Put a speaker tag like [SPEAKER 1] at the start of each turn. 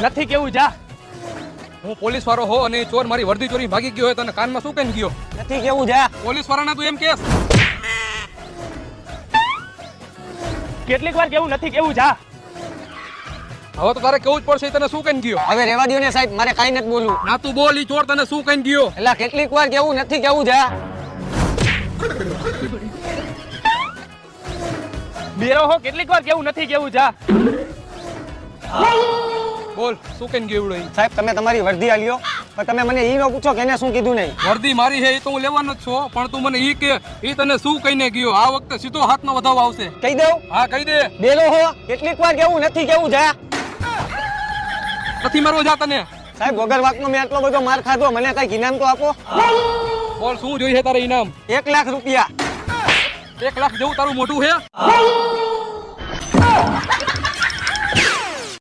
[SPEAKER 1] નથી કેવું જા.
[SPEAKER 2] હું પોલીસ વાળો હો અને ચોર મારી વર્દી ચોરી ભાગી ગયો હોય તને કાનમાં શું કહીને ગયો?
[SPEAKER 3] નથી કેવું જા.
[SPEAKER 2] પોલીસ વાળાના તું એમ કેસ
[SPEAKER 1] કેટલીક વાર કેવું નથી કેવું જા.
[SPEAKER 2] હવે તો તારે કેવું જ પડશે તને શું કહીને ગયો?
[SPEAKER 3] હવે રેવા દો ને સાહેબ. મારે કાંઈ નથી બોલવું.
[SPEAKER 2] ના તું બોલ ઈ ચોર તને શું કહીને ગયો?
[SPEAKER 3] એટલે કેટલીક વાર કેવું નથી કેવું જા.
[SPEAKER 1] બેરો હો કેટલીક વાર કેવું નથી કેવું જા.
[SPEAKER 2] બોલ શું કહીને ગયું એવડો
[SPEAKER 3] સાહેબ તમે તમારી વર્દી આલ્યો પણ તમે મને ઈ ન પૂછો કે એને શું કીધું નહીં.
[SPEAKER 2] વર્દી મારી છે એ તો હું લેવાનો જ છું પણ તું મને ઈ કે ઈ તને શું કહીને ગયો? આ વખતે સીધો હાથનો વધાવ આવશે.
[SPEAKER 3] કહી દઉં?
[SPEAKER 2] હા કહી દે.
[SPEAKER 3] બેલો હો કેટલીક વાર કેવું નથી કેવું જા.
[SPEAKER 2] નથી મારવો જા તને.
[SPEAKER 3] સાહેબ વગર વાતનો મેં આટલો બધો માર ખાધો મને કઈ ઇનામ તો આપો?
[SPEAKER 2] બોલ શું જોઈએ તારે ઇનામ?
[SPEAKER 3] એક લાખ રૂપિયા.
[SPEAKER 2] એક લાખ જેવું તારું મોટું છે?